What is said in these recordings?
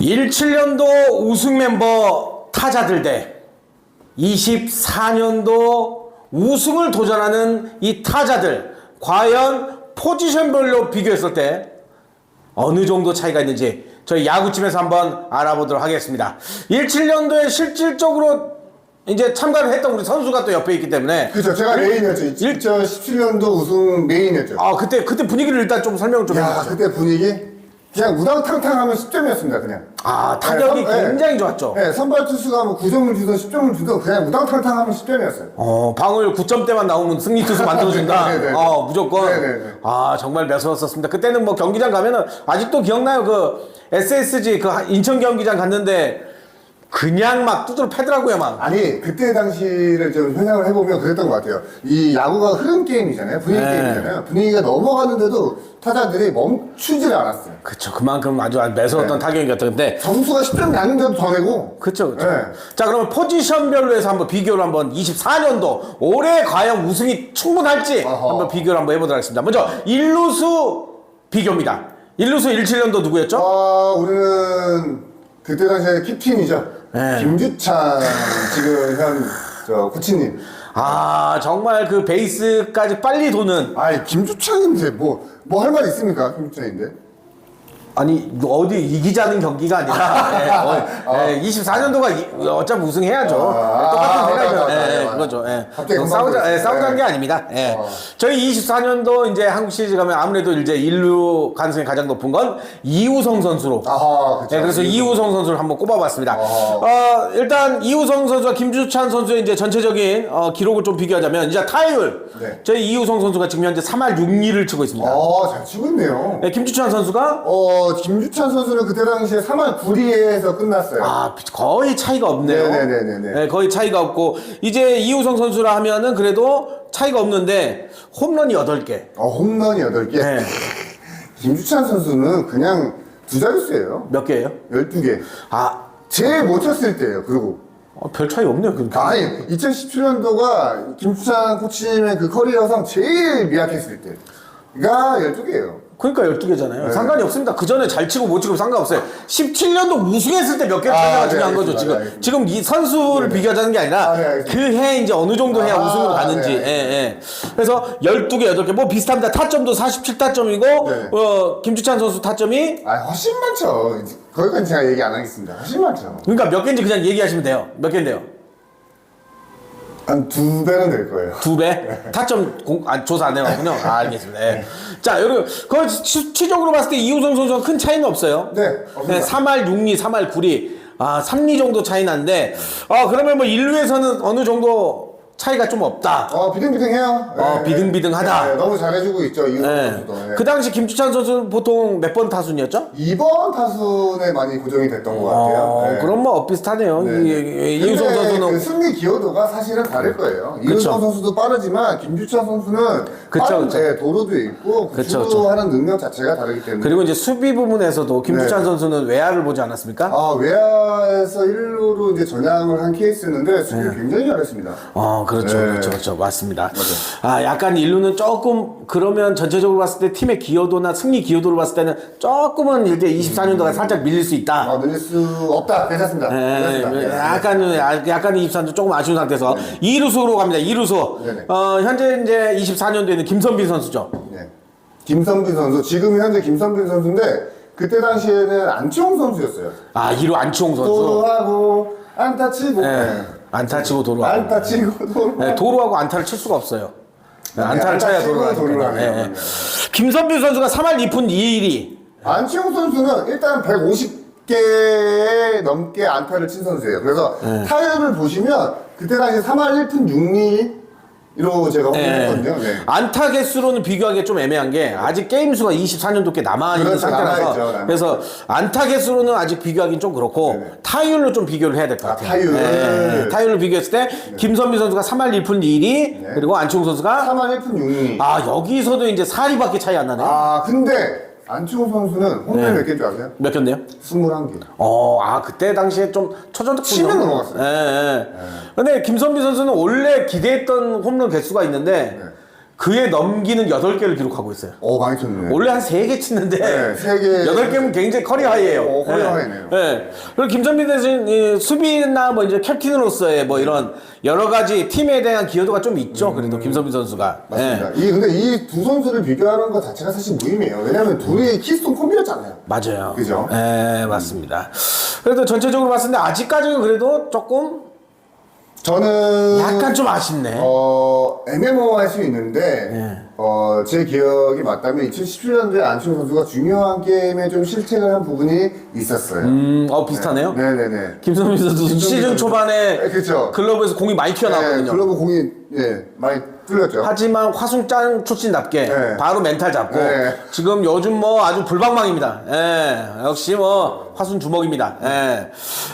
17년도 우승 멤버 타자들 대 24년도 우승을 도전하는 이 타자들 과연 포지션별로 비교했을 때 어느 정도 차이가 있는지 저희 야구팀에서 한번 알아보도록 하겠습니다. 17년도에 실질적으로 이제 참가를 했던 우리 선수가 또 옆에 있기 때문에 그렇죠. 제가 메인이었죠. 2017년도 우승 메인이었죠. 아 그때 그때 분위기를 일단 좀 설명 좀 야, 해주세요. 그때 분위기 그냥 우당탕탕 하면 10점이었습니다. 그냥. 아 타격이 네, 선- 네. 굉장히 좋았죠. 네, 선발 투수가 뭐 9점을 주든 10점을 주든 그냥 우당탕탕 하면 10점이었어요. 어, 방울 9점대만 나오면 승리 투수 만들어준다. 네, 네, 네. 어, 무조건. 네, 네, 네. 아, 정말 매서웠었습니다. 그때는 뭐 경기장 가면은 아직도 기억나요? 그 SSG 그 인천 경기장 갔는데 그냥 막 두드러 패더라고요, 막. 아니 그때 당시를 좀 회상을 해보면 그랬던 것 같아요. 이 야구가 흐름 게임이잖아요. 분위기 네. 게임이잖아요. 분위기가 넘어가는데도 타자들이 멈추질 않았어요. 그쵸. 그만큼 아주 매서웠던 네. 타격이었던 건데. 점수가 10점 났는데도 더 내고. 그쵸, 그쵸. 네. 자, 그러면 포지션별로 해서 한번 비교를 한번 24년도 올해 과연 우승이 충분할지 어허. 한번 비교를 한번 해보도록 하겠습니다. 먼저, 일루수 비교입니다. 일루수 17년도 누구였죠? 아, 우리는 그때 당시에 캡틴이죠. 네. 김주찬 지금 현저 코치님. 아 정말 그 베이스까지 빨리 도는 아이 김주찬인데 뭐 뭐 할 말 있습니까 김주찬인데? 아니 어디 이기자는 경기가 아니라 예, 어, 예, 24년도가 어차피 우승해야죠 아, 예, 똑같은 아, 생각이죠 맞아, 맞아, 맞아. 그거죠 예. 갑자기 금방 싸우자 예, 그랬어요. 싸우자는 게 예. 아닙니다 예. 어. 저희 24년도 이제 한국 시리즈 가면 아무래도 이제 인류 가능성이 가장 높은 건 이우성 선수로 아하 그쵸. 네, 그래서 이우성 선수를 한번 꼽아봤습니다. 어허. 어, 일단 이우성 선수와 김주찬 선수의 이제 전체적인 어, 기록을 좀 비교하자면 이제 타율 네. 저희 이우성 선수가 지금 현재 3할 6리를 치고 있습니다. 아 잘 치고 있네요. 네, 김주찬 선수가 어 김주찬 선수는 그때 당시에 3월 9리에서 끝났어요. 아 거의 차이가 없네요. 네네네네네. 네, 거의 차이가 없고 이제 이우성 선수라 하면은 그래도 차이가 없는데 홈런이 8개. 어 홈런이 8개. 네. 김주찬 선수는 그냥 두 자릿수예요. 몇 개예요? 12개. 아, 제일 못 쳤을 때예요. 그리고 어, 별 차이 없네요. 그러니까. 아니 2017년도가 김주찬 코치님의 그 커리어상 제일 미약했을 때가 12개예요. 그러니까 12개잖아요. 네. 상관이 없습니다. 그 전에 잘 치고 못 치고 상관없어요. 17년도 우승했을 때 몇 개를 아, 차이가 네, 중요한 거죠. 지금. 네, 알겠습니다. 지금 이 선수를 비교하자는 게 아니라 아, 네, 알겠습니다. 그해 이제 어느 정도 해야 아, 우승으로 가는지. 네, 예, 예. 그래서 12개, 8개. 뭐 비슷합니다. 타점도 47타점이고, 네. 어, 김주찬 선수 타점이 아 훨씬 많죠. 거기까지 제가 얘기 안 하겠습니다. 훨씬 많죠. 그러니까 몇 개인지 그냥 얘기하시면 돼요. 몇 개인데요? 한 두 배는 될 거예요. 두 배? 타점 공, 아, 조사 안 해왔군요. 아, 알겠습니다. 예. 자, 여러분, 거의 수치적으로 봤을 때 이우성 선수가 큰 차이는 없어요. 네, 네, 없습니다. 3할 6리, 3할 9리. 아, 3리 정도 차이 난데, 아, 그러면 뭐 1루에서는 어느 정도 차이가 좀 없다. 어 비등비등해요. 어, 비등비등하다. 네, 너무 잘해주고 있죠 이우성 네. 선수도. 네. 그 당시 김주찬 선수는 보통 몇 번 타순이었죠? 2번 타순에 많이 고정이 됐던 것 같아요. 어, 네. 그럼 뭐 엇비슷하네요. 네. 이, 이, 이우성 근데 선수는. 그 승리 기여도가 사실은 다를 거예요. 그쵸. 이우성 선수도 빠르지만 김주찬 선수는 그쵸, 빠른 그쵸. 네, 도로도 있고 그쵸, 구주하는 능력 자체가 다르기 때문에 그리고 이제 수비 부분에서도 김주찬 네. 선수는 외야를 보지 않았습니까? 아 외야에서 1루로 이제 전향을 한 케이스였는데 수비 를 굉장히 잘했습니다. 어, 그렇죠, 네. 그렇죠, 그렇죠, 맞습니다. 아, 약간 일루는 조금 그러면 전체적으로 봤을 때 팀의 기여도나 승리 기여도를 봤을 때는 조금은 이제 24년도가 살짝 밀릴 수 있다. 아 늘릴 수 없다. 괜찮습니다. 예, 괜찮습니다. 네. 약간 약간 24년도 조금 아쉬운 상태에서 2루수로 갑니다. 2루수. 네네. 어, 현재 이제 24년도에는 김선빈 선수죠. 네. 김선빈 선수 지금 현재 김선빈 선수인데 그때 당시에는 안치홍 선수였어요. 아, 2루 안치홍 선수. 도로하고 안타 치고 예. 네. 안타 치고 도루하고. 안타 치고 도로. 네, 도루하고 안타를 칠 수가 없어요. 네, 네, 안타를 안타 쳐야. 하네요. 예, 예. 네. 김선빈 선수가 3할 2푼 2일이 안치홍 선수는 일단 150개 넘게 안타를 친 선수예요. 그래서 네. 타율을 보시면 그때 당시 3할 1푼 6리 로 제가 확인했거든요. 네. 안타 개수로는 비교하기 좀 애매한 게 아직 게임 수가 24년도 꽤 남아 있는 그렇죠, 상태라서 남아있죠, 남아있죠. 그래서 안타 개수로는 아직 비교하기는 좀 그렇고 네네. 타율로 좀 비교를 해야 될것 아, 같아요. 타율. 네, 타율로 비교했을 때 김선미 선수가 3할 1푼 2리 네. 그리고 안치홍 선수가 3할 1푼 6리. 아 여기서도 이제 4리밖에 차이 안 나네. 요 아, 근데 안치홍 선수는 홈런 네. 몇 개인 줄 아세요? 몇 개인데요? 21개. 어, 아 그때 당시에 좀 초전득 치면 넘어갔어요. 예, 예. 근데 김선미 선수는 원래 기대했던 홈런 개수가 있는데 네. 그에 넘기는 8개를 기록하고 있어요. 어 많이 쳤네. 원래 한 3개 치는데 네, 세 개. 8개면 굉장히 커리어 하이예요. 어, 커리어 예. 하이네요. 예. 그리고 김선빈 대신 이 수비나 뭐 이제 캡틴으로서의 뭐 이런 여러 가지 팀에 대한 기여도가 좀 있죠. 그래도 김선빈 선수가. 음, 맞습니다. 예. 이 근데 이 두 선수를 비교하는 것 자체가 사실 무의미해요. 왜냐하면 둘이 키스톤 콤비였잖아요. 맞아요. 그죠? 예, 맞습니다. 그래도 전체적으로 봤을 때 아직까지는 그래도 조금 저는 약간 좀 아쉽네. 어 애매모호할 수 있는데 예. 어제 기억이 맞다면 2017년도에 안치홍 선수가 중요한 게임에 좀 실책을 한 부분이 있었어요. 음, 어 비슷하네요. 네 네 네. 김선빈 선수 시즌 선수. 초반에 네, 그쵸. 글러브에서 공이 많이 네, 튀어나왔거든요. 글러브 공이 예 많이 뚫렸죠. 하지만 화순짱 출신답게 네. 바로 멘탈 잡고 네. 지금 요즘 뭐 아주 불방망입니다. 예, 역시 뭐 화순 주먹입니다. 예.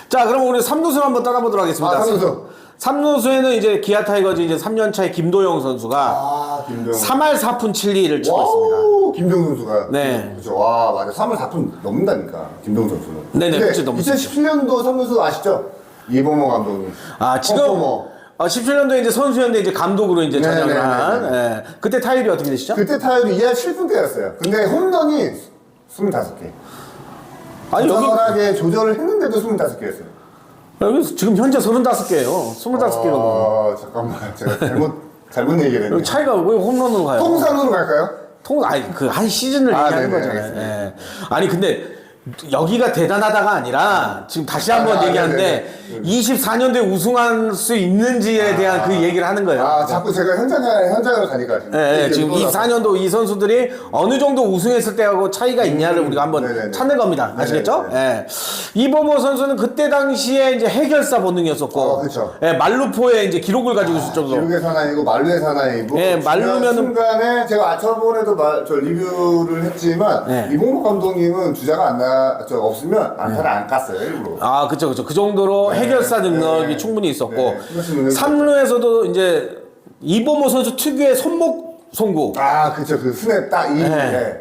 자, 그럼 우리 삼루수 한번 따라보도록 하겠습니다. 아, 삼루수. 삼루수에는 이제 기아 타이거즈 이제 3년차의 김도영 선수가 아 김병. 3할 4푼 7리를 치고 있습니다. 와우 김병 선수가 네. 그렇죠. 와 맞아 3월 4분 넘는다니까 김병 선수는. 네네, 근데 그치, 넘습니다. 2017년도 선수 아시죠? 이범호 감독님. 아, 지금 퍼포머. 어, 17년도에 이제 선수였는데 이제 감독으로 이제 네, 전향을 네, 한 네, 예. 그때 타율이 어떻게 되시죠? 그때 타율이 2할 7분대였어요. 근데 홈런이 25개. 아니, 여기, 조절을 했는데도 25개였어요. 여기 지금 현재 35개예요. 25개거든요. 아 잠깐만 제가 잘못 잘못 얘기를 했네요. 차이가 왜 홈런으로 가요? 통산으로 갈까요? 통 아니 그 한 시즌을 아, 얘기하는 네네, 거잖아요. 예. 아니 근데 여기가 대단하다가 아니라 지금 다시 한번 아, 얘기하는데 24년도에 우승할 수 있는지에 대한 그 얘기를 하는 거예요. 아 자꾸 제가 현장에 현장을 가니까 지금. 예, 예, 얘기를 지금 떠나서. 24년도 이 선수들이 어느 정도 우승했을 때하고 차이가 있냐를 우리가 한번 네네네. 찾는 겁니다. 아시겠죠? 예. 이범호 선수는 그때 당시에 이제 해결사 본능이었었고, 어, 그쵸. 예, 말루포에 이제 기록을 가지고 있을 정도. 기록의 사나이고 말루의 사나이고 예, 말루면은- 순간에 제가 말, 저 리뷰를 했지만 네. 이봉록 감독님은 주자가 안 나, 저 없으면 안타를 안 깠어요 일부러 아, 그쵸, 그쵸. 그 정도로 네, 해결사 능력이 네. 충분히 있었고, 네, 그렇습니다. 네. 삼 3루에서도 이제 이범호 선수 특유의 손목 송구. 아 그쵸 그 스냅 딱 이 네. 네.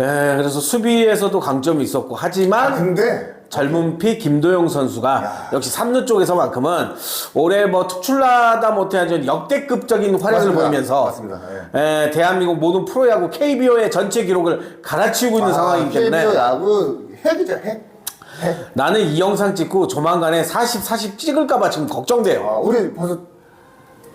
예, 그래서 수비에서도 강점이 있었고, 하지만 아 근데 젊은 피 김도영 선수가 역시 3루 쪽에서만큼은 올해 뭐 특출나다 못해 역대급적인 활약을 맞습니다. 보이면서 맞습니다. 예, 대한민국 모든 프로야구 KBO의 전체 기록을 갈아치우고 있는 상황이기 때문에 KBO 야구 핵이죠 핵 핵. 나는 이 영상 찍고 조만간에 40, 40 찍을까봐 지금 걱정돼요. 아, 우리 벌써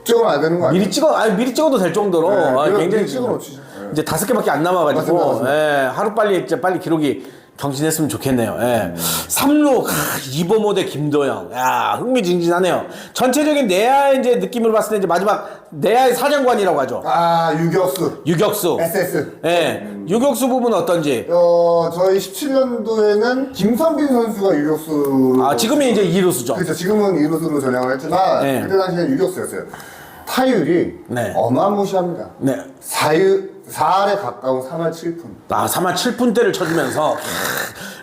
찍으면 안 되는 거 아니에요? 미리 찍어, 아니 미리 찍어도 될 정도로 네, 아, 미리- 굉장히 미리 찍어놓지. 네. 이제 다섯 개밖에 안 남아가지고 맞습니다, 맞습니다. 예, 하루 빨리 이제 빨리 기록이 경신했으면 좋겠네요. 예. 음. 3루 이범호 대 김도영, 야 흥미진진하네요. 전체적인 내야의 이제 느낌을 봤을 때 이제 마지막 내야의 사령관이라고 하죠. 아 유격수 유격수. SS 예, 유격수 부분 어떤지. 어 저희 17년도에는 김선빈 선수가 유격수 아 지금이 이제 2루수죠. 그렇죠. 지금은 이루스로 전향을 했지만 네. 그때 당시에는 유격수였어요. 타율이 네. 어마무시합니다. 네. 4일 4할에 가까운 3할 7푼. 아 3할 7푼대를 쳐주면서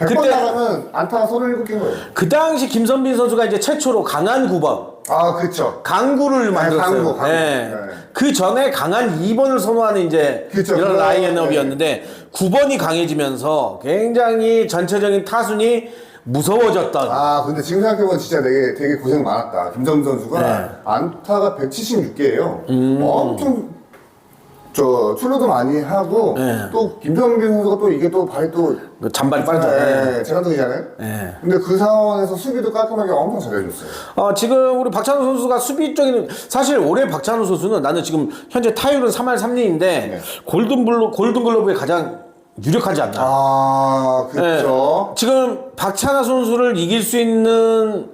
100번 그때 나가면 안타 37개인 거예요. 그 당시 김선빈 선수가 이제 최초로 강한 9번. 아, 그렇죠. 강구를 만들었어요. 강구, 강구. 네. 네. 그 전에 강한 2번을 선호하는 이제 그쵸, 이런 라인업이었는데 9번이 강해지면서 굉장히 전체적인 타순이 무서워졌던. 아, 근데 지금 생각해보면 진짜 되게, 되게 고생 많았다. 김정민 선수가 네. 음. 안타가 176개예요. 엄청 저 출루도 많이 하고 네. 또 김정민 선수가 또 이게 또 발이 또 그 잔발이 빠르죠. 네. 네, 제감독이잖아요. 네. 근데 그 상황에서 수비도 깔끔하게 엄청 잘해줬어요. 어, 지금 우리 박찬호 선수가 수비 쪽에는 사실 올해 박찬호 선수는 나는 지금 현재 타율은 3할 3리인데 네. 골든블루 골든글러브에 가장 유력하지 않나. 아, 그렇죠. 네. 지금 박찬호 선수를 이길 수 있는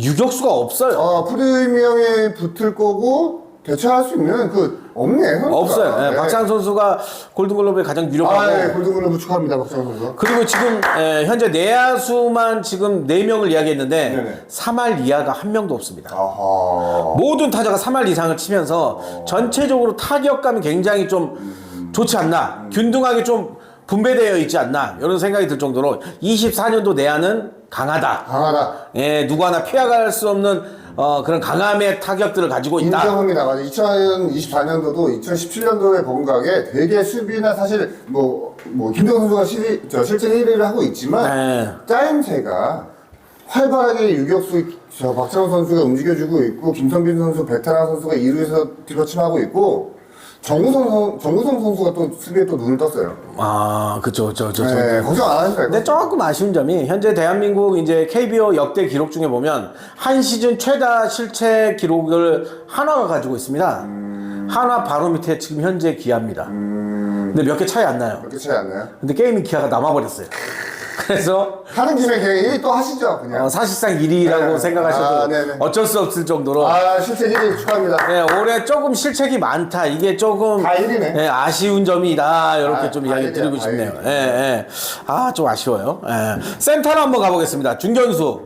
유격수가 없어요. 어, 프리미엄에 붙을 거고 대처할 수 있는 그 없네. 선수가. 없어요. 네, 네. 박찬호 선수가 골든글러브에 가장 유력하고 아, 네, 골든글러브 축하합니다, 박찬호 선수. 그리고 지금 에, 현재 내야수만 지금 4명을 이야기했는데 네네. 3할 이하가 한 명도 없습니다. 아하. 모든 타자가 3할 이상을 치면서 전체적으로 타격감이 굉장히 좀 좋지 않나 균등하게 좀 분배되어 있지 않나 이런 생각이 들 정도로 24년도 내야는 강하다. 강하다. 예, 누구 하나 피해갈 수 없는 어, 그런 강함의 타격들을 가지고 있다. 인정합니다. 맞아. 2024년도도 2017년도에 본각에 되게 수비나 사실 뭐, 뭐, 김정 선수가 시, 저 실제 1위를 하고 있지만, 네. 짜임새가 활발하게 유격수 저 박찬호 선수가 움직여주고 있고, 김선빈 선수, 베테랑 선수가 2루에서 뒷받침하고 있고, 정우성, 선- 정우성 선수가 또 수비에 또 눈을 떴어요. 아, 그쵸, 그쵸, 그쵸. 그쵸. 네, 걱정 안 하셔도 될것 근데 조금 아쉬운 점이 현재 대한민국 이제 KBO 역대 기록 중에 보면 한 시즌 최다 실책 기록을 한화가 가지고 있습니다. 한화 바로 밑에 지금 현재 기아입니다. 근데 몇 개 차이 안 나요. 그렇게 차이 안 나요? 근데 게임이 기아가 남아버렸어요. 그래서 하는 김에 그냥 1위 또 하시죠, 그냥. 어, 사실상 1위라고 네. 생각하셔도 아, 네네. 어쩔 수 없을 정도로 아, 실제 1위 축하합니다. 네, 올해 조금 실책이 많다. 이게 조금 다 일이네. 네, 아쉬운 점이다. 이렇게 아, 좀다 이야기 일이야, 드리고 다 싶네요. 일. 예, 예. 아, 좀 아쉬워요. 예. 센터로 한번 가보겠습니다. 중견수.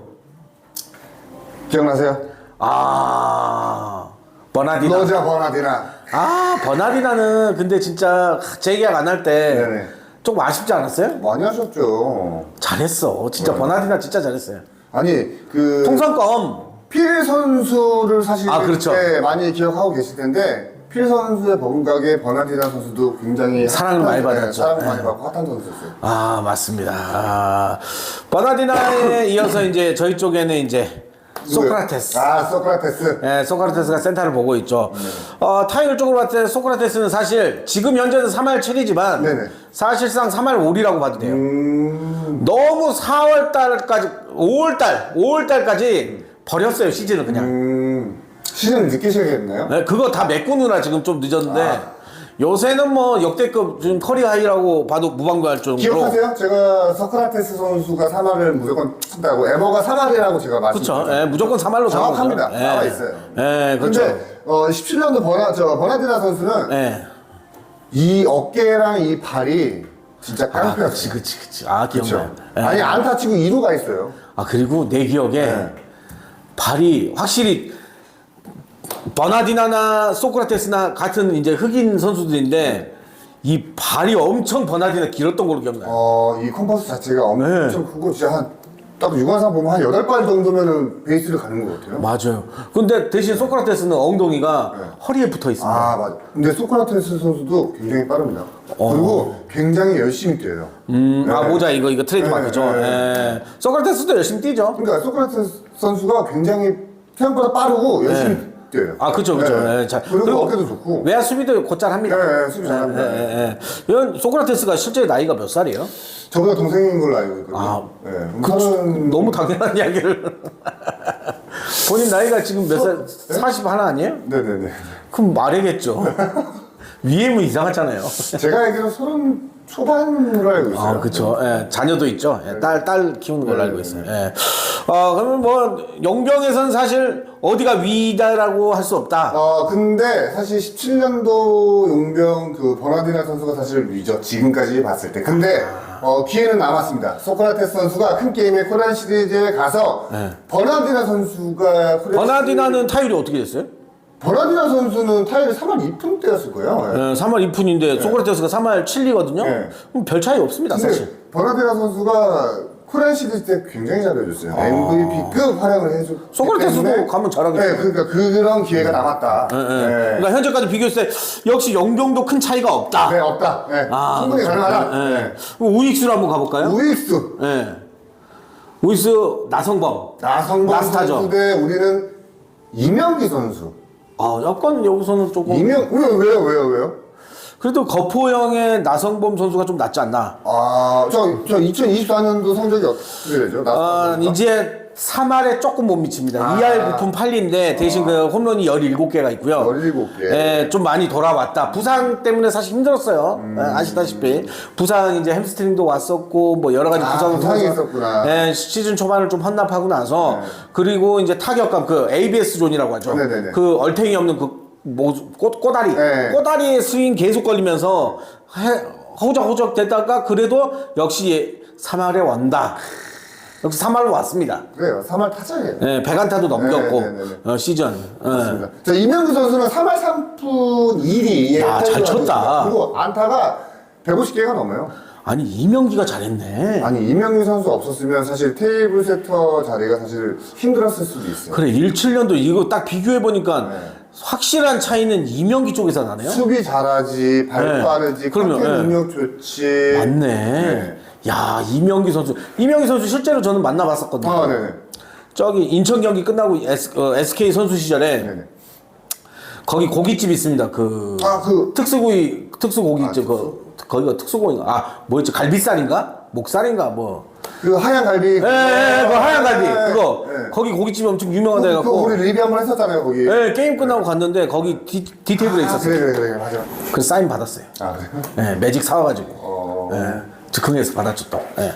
기억나세요? 아, 버나디나. 로자 버나디나. 아, 버나디나는 근데 진짜 재계약 안 할 때 네네. 조금 아쉽지 않았어요? 많이 하셨죠. 잘했어. 진짜 네. 버나디나 진짜 잘했어요. 아니, 그. 통성검. 필 선수를 사실 아, 그렇죠. 네, 많이 기억하고 계실 텐데 필 선수의 버금가게 버나디나 선수도 굉장히 사랑을 핫한- 많이 네, 받았죠. 사랑을 네. 많이 받고 핫한 선수였어요. 아, 맞습니다. 아, 버나디나에 이어서 이제 저희 쪽에는 이제 소크라테스. 아, 소크라테스. 예, 소크라테스가 센터를 보고 있죠. 어, 타이글 쪽으로 봤을 때 소크라테스는 사실 지금 현재는 3할 7이지만 네네. 사실상 3할 5리라고 봐도 돼요. 음, 너무 4월 달까지 5월 달, 5월 달까지 버렸어요, 시즌을 그냥. 음, 시즌 느끼셔야겠나요? 네, 그거 다 메꾸느라 지금 좀 늦었는데 아. 요새는 뭐 역대급 지금 커리어 하이라고 봐도 무방비할 정도로 기억하세요? 제가 소크라테스 선수가 3할을 무조건 친다고 에버가 3할이라고 제가. 말씀드렸죠. 예, 무조건 3할로 정확합니다. 나와 있어요. 예, 그렇죠. 근데 어, 17년도 버나 저 버나디나 선수는 예. 이 어깨랑 이 발이 진짜 아, 그치, 깡패였어요. 그치, 그치. 아, 그렇죠. 기억나요. 예. 아니 안타 치고 2루가 있어요. 아 그리고 내 기억에 네. 발이 확실히 버나디나나 소크라테스나 같은 이제 흑인 선수들인데 이 발이 엄청 버나디나 길었던 걸로 기억나요. 어, 이 컴퍼스 자체가 엄청 네. 크고 진짜 한딱 유관상 보면 한 8발 정도면은 베이스를 가는 것 같아요. 맞아요. 근데 대신 소크라테스는 엉덩이가 허리에 붙어 있습니다. 아, 맞아. 근데 소크라테스 선수도 굉장히 빠릅니다. 그리고 굉장히 열심히 뛰어요. 어. 음, 아 네. 모자 이거 이거 트레이드마크죠. 네, 네, 예. 소크라테스도 열심히 뛰죠. 그러니까 소크라테스 선수가 굉장히 생각보다 빠르고 열심히 뛰어요. 아 그렇죠, 그렇죠. 네. 예, 자, 그리고, 어깨도 좋고. 외야 수비도 곧잘 합니다. 네, 네, 수비 잘합니다. 예, 예, 예. 이건 소크라테스가 실제 나이가 몇 살이에요? 저보다 동생인 걸로 알고 있거든요. 아, 네. 우선은 너무 당연한 이야기를. 본인 나이가 지금 몇 살? 40 하나 아니에요? 네네네. 그럼 말해겠죠. 위에는 이상하잖아요. 제가 알기로 서른 초반으로 알고 있어요. 아, 그쵸. 예, 자녀도 있죠. 예, 딸, 딸 키우는 걸로 알고 있어요. 예. 어, 그러면 뭐, 용병에서는 사실 어디가 위다라고 할 수 없다. 어, 근데 사실 17년도 용병 그 버나디나 선수가 사실 위죠. 지금까지 봤을 때. 근데 어, 기회는 남았습니다. 소크라테스 선수가 큰 게임의 코리안 시리즈에 가서 버나디나 선수가 버나디나는 타율이 어떻게 됐어요? 버나디나 선수는 타율이 3할 2푼 때였을 거예요. 예. 예, 3할 2푼인데 소크라테스가 3할 7리거든요. 네. 그럼 별 차이 없습니다, 근데 사실. 버나디나 선수가 코리안 시리즈 때 굉장히 잘해줬어요. MVP급 활약을 해줬기 아. 소크라테스도 때문에 가면 잘하겠죠. 네, 그러니까 그런 기회가 남았다. 예, 예. 네. 그러니까 현재까지 비교했을 때 역시 용병도 큰 차이가 없다. 네, 없다. 네, 충분히 그렇죠. 가능하다. 예, 예. 네. 그럼 우익수로 한번 가볼까요? 우익수. 예. 우익수 나성범. 나성범 나스타죠. 선수 대 우리는 이명기 선수. 아, 약간 여기서는 조금. 이명 왜 왜요 왜요 왜요? 그래도 거포형의 나성범 선수가 좀 낫지 않나. 아저저 2024년도 성적이 어떻게 되죠? 아? 이제 3할에 조금 못 미칩니다. 아. 2할 9푼 8리인데 대신 그 홈런이 17개가 있고요. 17개. 예, 좀 많이 돌아왔다. 부상 때문에 사실 힘들었어요. 음. 예, 아시다시피. 부상 이제 햄스트링도 왔었고 뭐 여러 가지 아, 부상을 부상이 있었구나. 예, 시즌 초반을 좀 헌납하고 나서 네. 그리고 이제 타격감 그 ABS 존이라고 하죠. 네네네. 그 얼탱이 없는 그 뭐, 꽃, 꼬다리. 네. 꼬다리에 스윙 계속 걸리면서 해, 허우적허우적 됐다가 그래도 역시 3할에 원다. 역시 3할로 왔습니다. 그래요. 3할 타자예요. 예, 백안타도 넘겼고 네, 네, 네, 네. 어, 시즌. 예. 맞습니다. 자 이명기 선수는 3할 3푼 1위. 야, 잘 쳤다. 그리고 안타가 150개가 넘어요. 아니 이명기가 잘했네. 아니 이명기 선수 없었으면 사실 테이블 세터 자리가 사실 힘들었을 수도 있어요. 그래 17년도 이거 딱 비교해 보니까 네. 확실한 차이는 이명기 쪽에서 나네요. 수비 잘하지, 발 네. 빠르지, 그러면, 컨택 네. 능력 좋지. 맞네. 네. 야 이명기 선수. 이명기 선수 실제로 저는 만나봤었거든요. 아, 네네. 저기 인천 경기 끝나고 S, 어, SK 선수 시절에 네네. 거기 고깃집 있습니다. 그 아, 그, 특수구이 특수고깃집 아, 그 거기가 특수고인가? 아 뭐였지? 갈비살인가? 목살인가? 뭐? 그 하얀 갈비. 예, 예, 예, 그 하얀 갈비 예, 그거 예. 거기 고깃집이 엄청 유명하다 그, 그 해갖고 우리 리뷰 한번 했었잖아요, 거기. 예, 게임 끝나고 갔는데 거기 디, 디테이블에 아, 있었어요. 그래, 그래, 그래, 맞아. 그 사인 받았어요. 아, 그래. 예, 매직 사와가지고. 어. 예, 즉흥해서 받았죠 또. 예.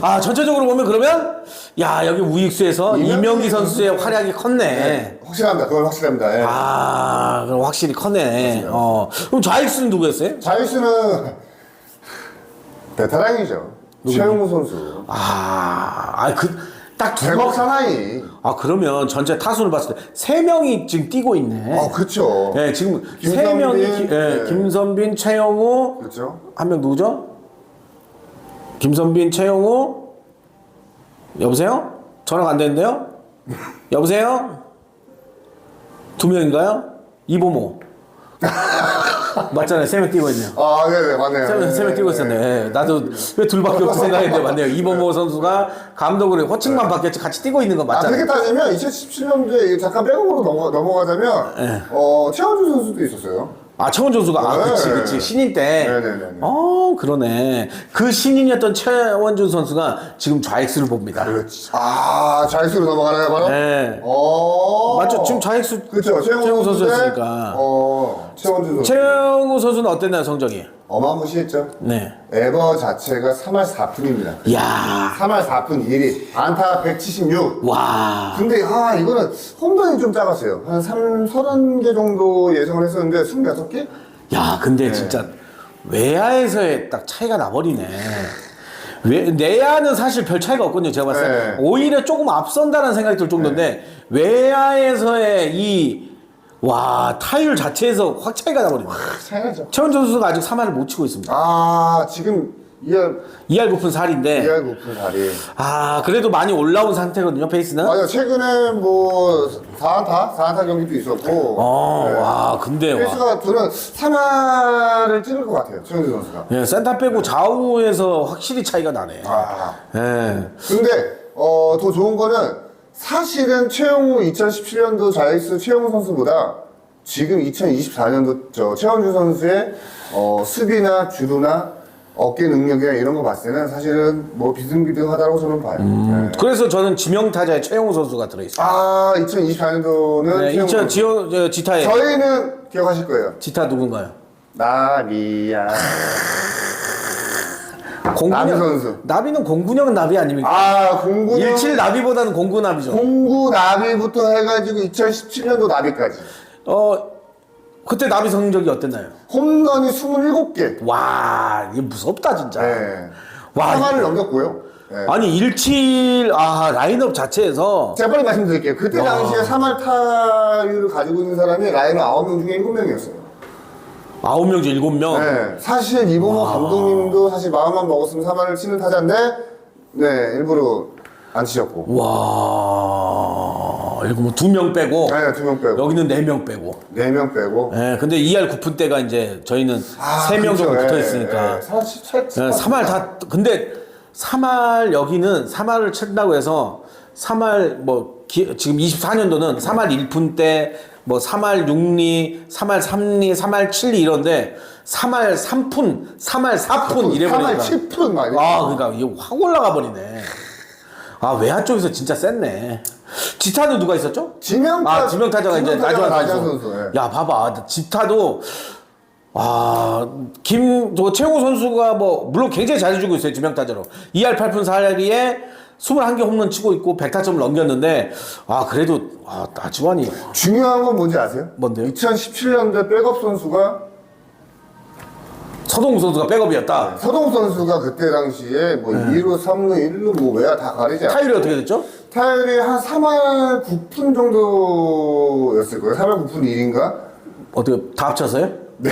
아 전체적으로 보면 그러면 야 여기 우익수에서 이명기 이명기 선수의 활약이 컸네. 확실합니다. 그건 확실합니다. 예. 아 그럼 확실히 컸네. 어 그럼 좌익수는 누구였어요? 자유수는 베테랑이죠. 최영우 선수. 아, 아그딱두 제목 명. 사나이. 아 그러면 전체 타순을 봤을 때 세 명이 지금 뛰고 있네. 아, 그렇죠. 예, 지금 세 김선빈, 명이 기- 예, 네. 김선빈, 최영우 그렇죠. 한 명 누구죠? 김선빈, 최영우 여보세요? 전화가 안 되는데요? 여보세요? 두 명인가요? 이보모 맞잖아요. 세 명 뛰고 있네요. 아, 네, 네, 맞네요. 세 명, 네, 세명 뛰고 네, 있었네. 네. 예, 나도 왜 둘밖에 없지 생각했는데 맞네요. 이보모 선수가 감독으로 호칭만 바뀌었지 같이 뛰고 있는 거 아, 맞잖아요. 그렇게 따지면 2017년도에 잠깐 백업으로 넘어, 넘어가자면, 네. 어, 최원주 선수도 있었어요. 아, 최원준 선수가, 아, 네. 그치, 그치. 신인 때. 네네네네. 어, 그러네. 그 신인이었던 최원준 선수가 지금 좌익수를 봅니다. 그렇지. 아, 좌익수로 넘어가나요, 바로? 네. 어. 맞죠? 지금 좌익수. 그렇죠. 대, 선수였으니까. 어, 최원주 선수. 최영우 선수는 어땠나요, 성적이? 어마무시했죠. 네. 에버 자체가 3할 4푼입니다. 이야, 3할 4푼 1위. 안타 176. 와. 근데 아 이거는 홈런이 좀 작았어요. 한 3, 30개 정도 예상을 했었는데 26개? 야, 근데 진짜 외야에서의 딱 차이가 나버리네. 외, 내야는 사실 별 차이가 없거든요. 제가 봤을 때. 네. 오히려 조금 앞선다는 생각이 들 정도인데, 외야에서의 이, 와, 타율 자체에서 확 차이가 나버리네. 차이나죠. 최원준 선수가 아직 3할을 못 치고 있습니다. 아 지금 2할 2할 9푼 4할인데, 2할 9푼 4리. 아, 그래도 많이 올라온 상태거든요, 페이스는. 맞아 최근에 뭐 4안타? 4안타 경기도 있었고 어, 네. 와, 근데, 와. 페이스가 저는 3할을 찌를 것 같아요 최현주 선수가 예, 센터 빼고 좌우에서 확실히 차이가 나네. 아 예. 근데 어, 더 좋은 거는 사실은 최영우 2017년도 자익수 최영우 선수보다 지금 2024년도 저 최원주 선수의 어, 수비나 주루나 어깨 능력이나 이런 거 봤을 때는 사실은 뭐 비등비등하다고 저는 봐요. 네. 그래서 저는 지명 타자에 최영우 선수가 들어있어요. 아 2024년도는 네, 2000 지오 저, 지타에 저희는 기억하실 거예요. 지타 누군가요? 나비야. 공군형 나비 선수. 나비는 공군형 나비 아닙니까? 아 공구 17 나비보다는 공군 나비죠. 공구 나비부터 해가지고 2017년도 나비까지 어 그때 나비 성적이 어땠나요? 홈런이 27개. 와 이게 무섭다 진짜. 네. 와, 상한을 넘겼고요. 네. 아니 17 아 라인업 자체에서 제가 빨리 말씀드릴게요. 그때 당시에 3할 타율을 가지고 있는 사람이 라이너 9명 중에 7명이었어요. 9명 중 7명. 네. 사실 이봉호 감독님도 사실 마음만 먹었으면 3할을 치는 타자인데, 네, 일부러 안 치셨고. 와 이거 뭐두 명 빼고 네, 두명 빼고. 여기는 네 명 빼고. 네 명 빼고. 예, 근데 2할 9푼 때가 이제 저희는 아, 세명 정도. 붙어 예, 있으니까. 예. 사실 책- 네, 3할 다 근데 3할 여기는 3할을 친다고 해서 3할 뭐 기- 지금 24년도는 3할 1푼 때 뭐 3할 6리, 3할 3리, 3할 7리 이런데 3할 3푼, 3할 4푼 이래 3할 버리니까 7푼 막 이렇게. 아, 그러니까 이거 확 올라가 버리네. 아, 외야 쪽에서 진짜 셌네. 지타는 누가 있었죠? 지명타- 아, 지명타자가 이제 나주환 선수. 예. 야, 봐봐. 지타도 아, 김, 저 최고 선수가 뭐, 물론 굉장히 잘해주고 있어요, 지명타자로. 2할 8푼 4할리에 21개 홈런 치고 있고 100타점을 넘겼는데, 아, 그래도, 아, 나지환이. 중요한 건 뭔지 아세요? 뭔데요? 2017년도에 백업 선수가 서동우 선수가 백업이었다. 서동 선수가 그때 당시에 뭐 네. 2루, 3루, 1루 뭐 외야 다 가리지 않아요. 타율이 어떻게 됐죠? 타율이 한 3할 9푼 정도였을 거예요. 3할 9푼 1인가? 어떻게, 다 합쳐서요? 네.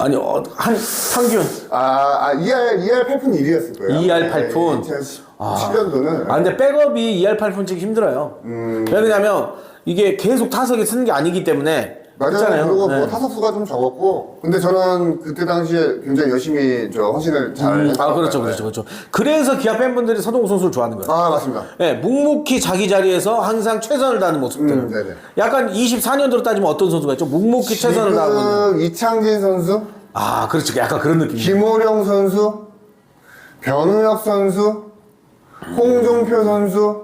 아니, 어, 한, 평균. 아, 아 2할, 2할 8푼 1이었을 거예요. 2할 8푼. 2017년도는. 아 근데 백업이 2할 8푼 치기 힘들어요. 음. 왜냐면 이게 계속 타석에 쓰는 게 아니기 때문에. 그렇잖아요. 그리고 뭐 네. 타석수가 좀 적었고, 근데 저는 그때 당시에 굉장히 열심히 저 헌신을 잘. 음, 아것 그렇죠. 그렇죠, 그렇죠. 그래서 기아 팬분들이 서동욱 선수를 좋아하는 거예요. 아 맞습니다. 예, 묵묵히 자기 자리에서 항상 최선을 다하는 모습들. 음, 네네. 약간 24년도로 따지면 어떤 선수가 있죠? 묵묵히 최선을 다하고 있는. 지금 이창진 선수, 아, 그렇죠. 약간 그런 느낌. 김호령 선수, 변우혁 선수, 홍종표 선수,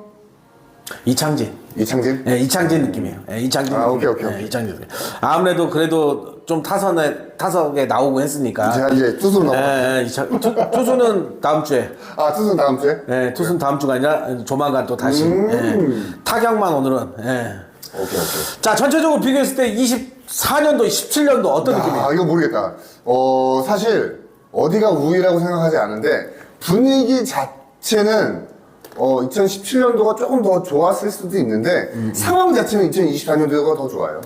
이창진. 이창진. 예, 이창진 느낌이에요. 예, 이창진. 아, 느낌. 오케이, 오케이, 예, 오케이. 이창진. 느낌. 아무래도 그래도 좀 타선에 타석에 나오고 했으니까. 제가 이제 투수 넘어. 예, 예, 이창, 투, 투수는 다음 주에. 아 투수 다음 주에. 예, 투수는 다음 주가 아니라 조만간 또 다시. 음. 예, 타격만 오늘은. 예. 오케이 오케이. 자, 전체적으로 비교했을 때 24년도, 17년도 어떤 느낌이에요? 아 이거 모르겠다. 어 사실 어디가 우위라고 생각하지 않은데 분위기 자체는 어 2017년도가 조금 더 좋았을 수도 있는데 음, 상황 자체는 2024년도가 더 좋아요.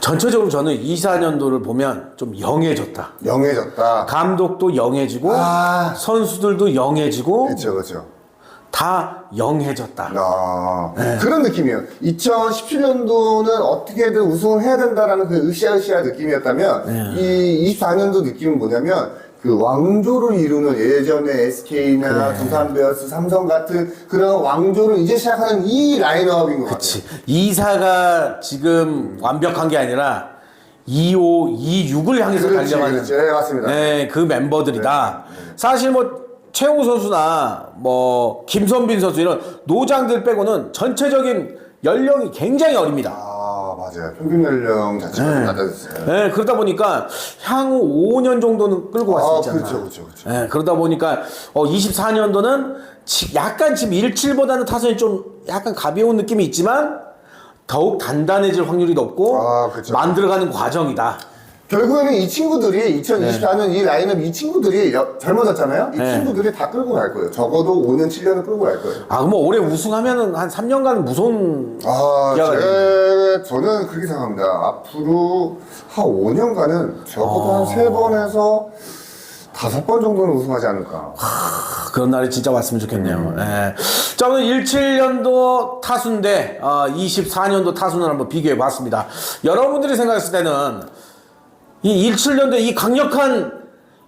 전체적으로 저는 24년도를 보면 좀 영해졌다. 영해졌다. 감독도 영해지고 아. 선수들도 영해지고 그렇죠 그렇죠. 다 영해졌다. 아, 네. 그런 느낌이에요. 2017년도는 어떻게든 우승을 해야 된다라는 그 으쌰으쌰 느낌이었다면 네. 이 24년도 느낌은 뭐냐면 그 왕조를 이루는 예전에 SK나 두산 베어스, 삼성 같은 그런 왕조를 이제 시작하는 이 라인업인 것 그치. 이사가 지금 완벽한 게 아니라 25, 26을 향해서 같아요. 그렇지, 달려가는 그렇지. 네, 맞습니다. 네, 그 멤버들이다. 사실 뭐 최용우 선수나 뭐 김선빈 선수 이런 노장들 빼고는 전체적인 연령이 굉장히 어립니다. 아, 맞아요. 평균 연령 자체가 좀 낮아졌어요. 네, 그러다 보니까 향후 5년 정도는 끌고 갈 수 아, 있잖아. 그렇죠, 그렇죠, 그렇죠. 네, 그러다 보니까 어, 24년도는 약간 지금 17보다는 타선이 좀 약간 가벼운 느낌이 있지만 더욱 단단해질 확률이 높고 아, 그렇죠. 만들어가는 과정이다. 결국에는 이 친구들이 2024년 이 라인업 이 친구들이 여- 젊어졌잖아요. 이 네. 친구들이 다 끌고 갈 거예요. 적어도 5년, 7년은 끌고 갈 거예요. 아, 그럼 뭐 올해 우승하면은 한 3년간 무서운 아, 제, 저는 그렇게 생각합니다. 앞으로 한 5년간은 적어도 아. 한 3번에서 다섯 번 정도는 우승하지 않을까. 아, 그런 날이 진짜 왔으면 좋겠네요. 예. 자, 오늘 17년도 타수인데, 어, 24년도 타수는 한번 비교해 봤습니다. 여러분들이 생각했을 때는 이 17년도 이 강력한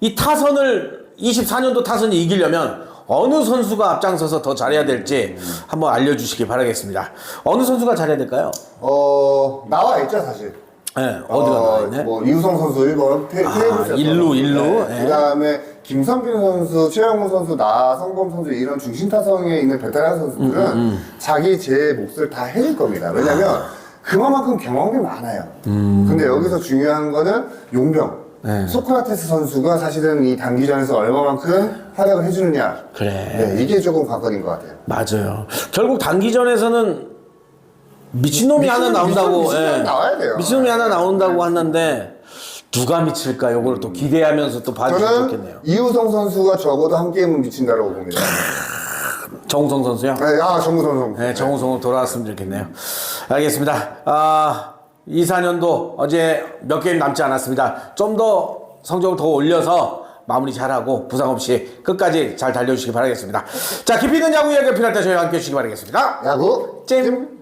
이 타선을 24년도 타선이 이기려면 어느 선수가 앞장서서 더 잘해야 될지 한번 알려주시기 바라겠습니다. 어느 선수가 잘해야 될까요? 어, 나와 있죠, 사실. 예, 어디가 나와 있네? 뭐, 이우성 선수 1번, 테, 아, 테이블 일루. 일루. 네. 예. 그 다음에 김선빈 선수, 최영우 선수, 나성범 선수 이런 중심 타성에 있는 베테랑 선수들은 음, 자기 제 몫을 다 해줄 겁니다. 왜냐면 아. 그만큼 경험이 많아요. 음. 근데 여기서 중요한 거는 용병. 네. 소크라테스 선수가 사실은 이 단기전에서 얼마만큼 활약을 해주느냐. 그래. 네, 이게 조금 관건인 것 같아요. 맞아요. 결국 단기전에서는 미친놈이 미친- 하나 나온다고 미친- 미친놈이 예. 나와야 돼요. 미친놈이 하나 나온다고 하는데 누가 미칠까 요걸 또 기대하면서 또 봐주시면 저는 좋겠네요. 이우성 선수가 적어도 한 게임은 미친다라고 봅니다. 정우성 선수요? 네, 아, 정우 선수. 네, 정우성으로 돌아왔으면 좋겠네요. 알겠습니다. 아, 24년도 어제 몇 게임 남지 않았습니다. 좀 더 성적을 더 올려서 마무리 잘하고 부상 없이 끝까지 잘 달려주시기 바라겠습니다. 자, 깊이 있는 야구 이야기 필요할 때 저희와 함께 해주시기 바라겠습니다. 야구 찜!